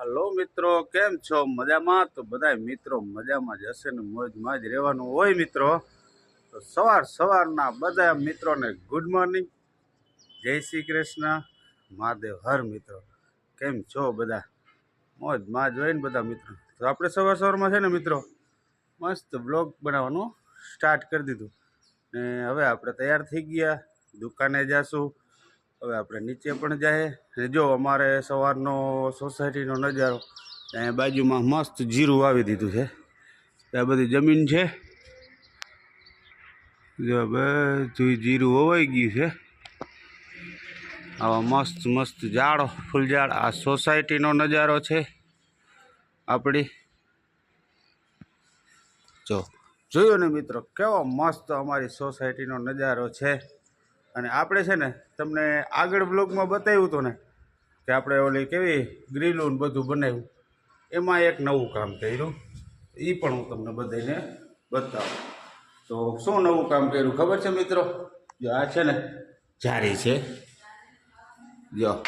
Hello મિત્રો, કેમ છો? મજામાં? તો બધા મિત્રો મજામાં જ હશે ને, મોજમાં જ રહેવાનું હોય મિત્રો. તો સવાર સવારના બધા મિત્રોને ગુડ મોર્નિંગ જય શ્રી કૃષ્ણ. મહાદેવ, હર મિત્રો. કેમ છો બધા? મોજમાં જ હોય ને બધા મિત્રો. તો આપણે સવાર સવારમાં છે ને મિત્રો, મસ્ત બ્લોગ બનાવવાનું સ્ટાર્ટ કરી દીધું. ને હવે આપણે તૈયાર થઈ ગયા, દુકાને જાશું. હવે આપણે નીચે પણ જાય. જો અમારે સવારનો સોસાયટીનો નજારો અહીંયા બાજુમાં મસ્ત જીરું વાવી દીધું છે. આ બધી જમીન છે. જો બધું જીરું વવાઈ ગયું છે. આવા મસ્ત મસ્ત ઝાડ, ફૂલઝાડ. આ સોસાયટીનો નજારો છે આપણી. જો, જોયો ને મિત્રો, કેવો મસ્ત અમારી સોસાયટીનો નજારો છે. અને આપણે છે ને તમને આગળ બ્લોગમાં બતાવ્યું હતું ને કે આપણે ઓલી કેવી ગ્રીલું બધું બનાવ્યું. એમાં એક નવું કામ કર્યું. એ પણ હું તમને બધાને બતાવું. તો શું નવું કામ કર્યું ખબર છે મિત્રો? જો આ છે ને જારી છે. જો.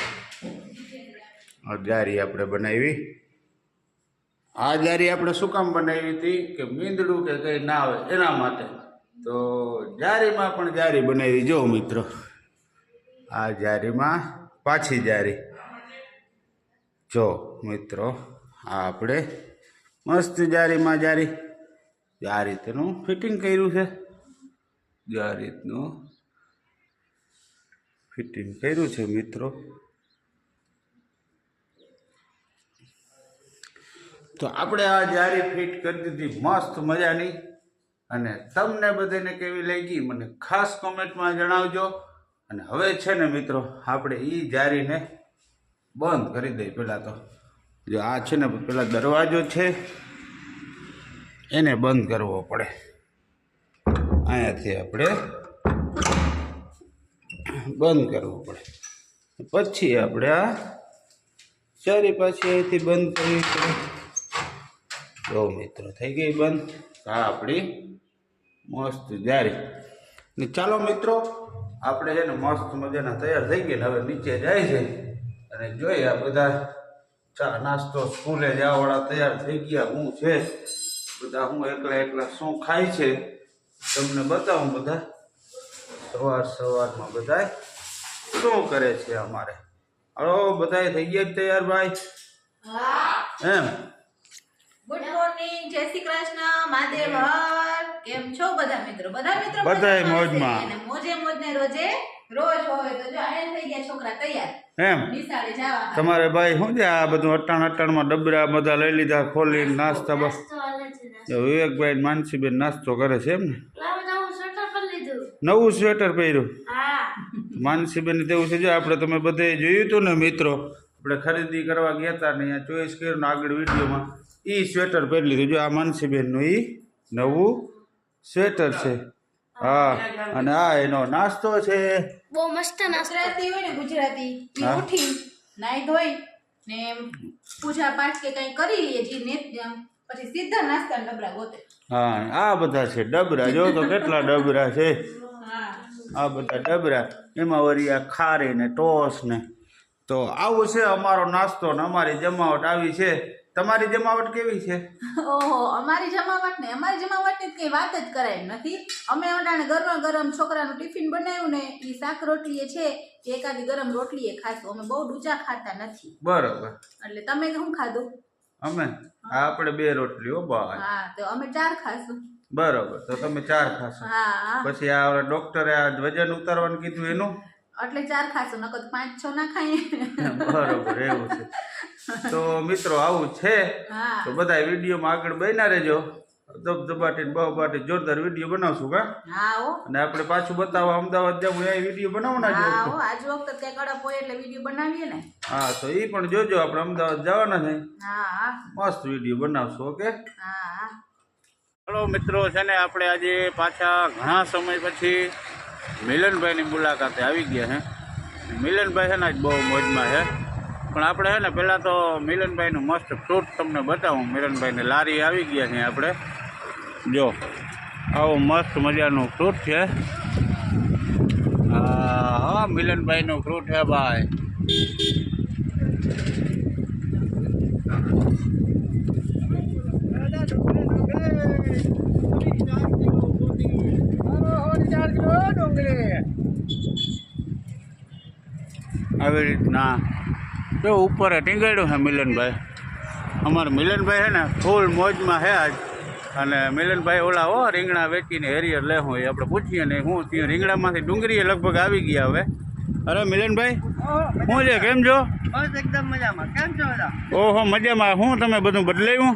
જારી આપણે બનાવી. આ જારી આપણે શું કામ બનાવી હતી? કે મીંદડું કે કંઈ ના આવે એના માટે. તો જારીમાં પણ જારી બનાવી જો મિત્રો. આ જારીમાં પાછી જારી. જો મિત્રો, આ આપણે મસ્ત જારીમાં જારી. આ રીતનું ફિટિંગ કર્યું છે. આ રીતનું ફિટિંગ કર્યું છે મિત્રો. તો આપણે આ જારી ફિટ કરી દીધી. મસ્ત મજાની. અને તમને બધાને કેવી લાગી મને ખાસ કોમેન્ટમાં જણાવજો. અને હવે છે ને મિત્રો, આપણે એ જારીને બંધ કરી દઈએ પહેલાં તો. જો આ છે ને પેલા દરવાજો છે, એને બંધ કરવો પડે. અહીંયાથી આપણે બંધ કરવું પડે. પછી આપણે આ ચારી પાછી અહીંથી બંધ કરવી પડે. જો મિત્રો, થઈ ગઈ બંધ. આ આપણી મસ્ત જારી. ને ચાલો મિત્રો આપણે છે ને મસ્ત મજાના તૈયાર થઈ ગયા ને હવે નીચે જાય છે. અને જોઈએ આ બધા ચા નાસ્તો સ્કૂલે જવાવાળા તૈયાર થઈ ગયા હું છે બધા હું એકલા એકલા શું ખાય છે તમને બતાવું બધા. સવાર સવારમાં બધા શું કરે છે અમારે? હલો બધા થઈ ગયા જ તૈયાર ભાઈ? એમ? ગુડ મોર્નિંગ જય શ્રી કૃષ્ણ મહાદેવ કેમ છો બધા મિત્રો? બધા મિત્રો બધાય મોજમાં. અને મોજે મોજને રોજે રોજ હોય તો જો આયન થઈ ગયા છોકરા તૈયાર. એમ. નિશાળે જવા તમારે ભાઈ શું છે આ બધું અટાણ અટાણમાં ડબરા બધા લઈ લીધા ખોલી નાસ્તા બસ. વિવેકભાઈ માનસીબેન નાસ્તો કરે છે એમ ને? નવું સ્વેટર પહેર્યું? માનસીબેન તેવું છે જો આપણે તમે બધે જોયું હતું ને મિત્રો આપણે ખરીદી કરવા ગયા હતા ને અહીંયા ચોઈસ કર્યું આગળ વિડીયોમાં એ સ્વેટર પહેરી લીધું. જો આ માનસીબેનનું એ નવું સ્વેટર છે. હા. અને આ એનો નાસ્તો છે. બહુ મસ્ત નાસ્તો. ગુજરાતી હોય ને ગુજરાતી. ઉઠી નાઈ ધોઈ ને પૂજા પાઠ કે કઈ કરી લઈએ જે ને પછી સીધા નાસ્તા ડબરા ગોતે. હા આ બધા છે ડબરા. જો તો કેટલા ડબરા છે. આ બધા ડબરા. એમાં વળી આ ખારી ને ટોસ ને. તો આવું છે અમારો નાસ્તો ને અમારી જમાવટ આવી છે. તમારી જમાવટ કેવી છે? ઓહો અમારી જમાવટ ને અમારી જમાવટની કઈ વાત જ કરાય નથી. અમે અટાણે ગરમ ગરમ છોકરાનું ટિફિન બનાવ્યું ને એ શાક રોટલી એ છે એકાદી ગરમ રોટલી એ ખાશું. અમે બહુ ડૂચા ખાતા નથી. બરોબર. એટલે તમે શું ખાધું? અમે? આપણે બે રોટલીઓ બાય હા તો અમે ચાર ખાશું. બરોબર તો તમે ચાર ખાશો. હા. પછી આ ડોક્ટરે આ વજન ઉતારવાનું કીધું એનું? એટલે ચાર ખાશું નકર પાંચ છ ના ખાઈએ. બરોબર એવું છે. તો મિત્રો આવું છે. તો બધા વિડીયોમાં આગળ બન્યા રહેજો. ધબધબાટી બહુ બહબાટી જોરદાર વીડિયો બનાવશું કા? અને આપણે પાછું બતાવવા અમદાવાદ જવું એ વીડિયો બનાવવાના જ હા આજ વખત કઈ કડપ હોય એટલે વીડિયો બનાવીએ ને. હા તો એ પણ જોજો આપણે અમદાવાદ જવાના છે. મસ્ત વીડિયો બનાવશું ઓકે? હા હા. હલો મિત્રો છે ને આપણે આજે પાછા ઘણા સમય પછી મિલનભાઈની મુલાકાતે આવી ગયા છે મિલનભાઈ છે ને આજ બહુ મોજમાં છે પણ આપણે છે ને પહેલાં તો મિલનભાઈનું મસ્ત ફ્રૂટ તમને બતાવું. મિલનભાઈને લારી આવી ગયા છે આપણે. જો, આવું મસ્ત મજાનું ફ્રૂટ છે. હા, મિલનભાઈનું ફ્રૂટ છે ભાઈ. આવી રીતના જો ઉપર ટીંગાડ્યું છે મિલનભાઈ. અમારા મિલનભાઈ છે ને ફૂલ મોજમાં છે આજ. અને મિલનભાઈ ઓલા હો રીંગણા વેચીને હેરિયર લે હું એ આપણે પૂછીએ ને હું ત્યાં રીંગણામાંથી ડુંગળીએ લગભગ આવી ગયા હવે. અરે મિલનભાઈ હું છે? કેમ છો? બસ એકદમ મજામાં. કેમ છો ઓહો મજામાં. હું તમે બધું બદલાયું?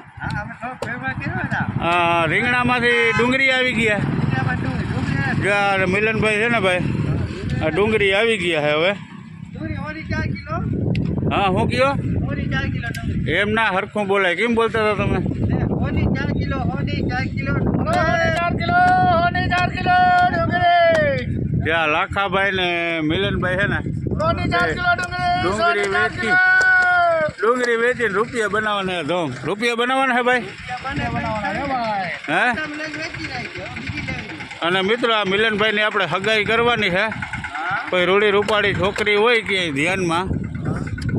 હા રીંગણામાંથી ડુંગળી આવી ગયા. મિલનભાઈ છે ને ભાઈ? ડુંગળી આવી ગયા છે હવે. હા હું કયો? એમના ચાર એમ ના હરખું બોલાય. કેમ બોલતા હતા તમે? ત્યાં લાખાભાઈ ને મિલનભાઈ છે ને ડુંગળી. વેચી. ડુંગળી વેચીને રૂપિયા બનાવવાના ધોમ. રૂપિયા બનાવવાના છે ભાઈ? હે? ભાઈ હે વેચી અને મિત્રો આ મિલનભાઈની આપણે હગાઈ કરવાની છે. કોઈ રૂડી રૂપાળી છોકરી હોય ક્યાંય ધ્યાનમાં?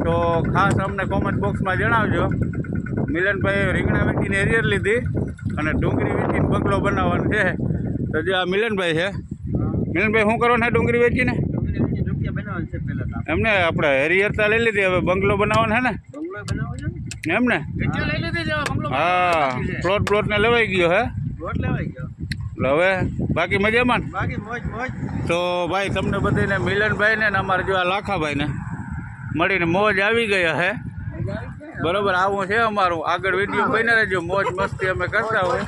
તો ખાસ અમને કોમેન્ટ બોક્સમાં જણાવજો. મિલનભાઈએ રીંગણા વેચીને એરિયર લીધી અને ડુંગળી વેચીને બંગલો બનાવવાનો છે. તો જે આ મિલનભાઈ છે. મિલનભાઈ શું કરવાનું છે ડુંગળી વેચીને? ડુંગળી વેચી રૂપિયા બનાવવાનું છે પહેલા તો. એમને આપણે હેરિયર તો લઈ લીધી હવે બંગલો બનાવવાનો છે ને? બંગલો બનાવો ને? એમને? વેચી લઈ લીધી છે બંગલો હા પ્લોટ પ્લોટ ને લેવાઈ ગયો હે. લેવાઈ ગયો. એટલે હવે બાકી મજામાં બાકી મોજ મોજ. તો ભાઈ તમને બધીને મિલનભાઈને ને અમારે જો આ લાખાભાઈને મળીને મોજ આવી ગયા હે. બરોબર, આવું છે અમારું. આગળ વીડિયો બની રહેજો. મોજ મસ્તી અમે કરતા હોય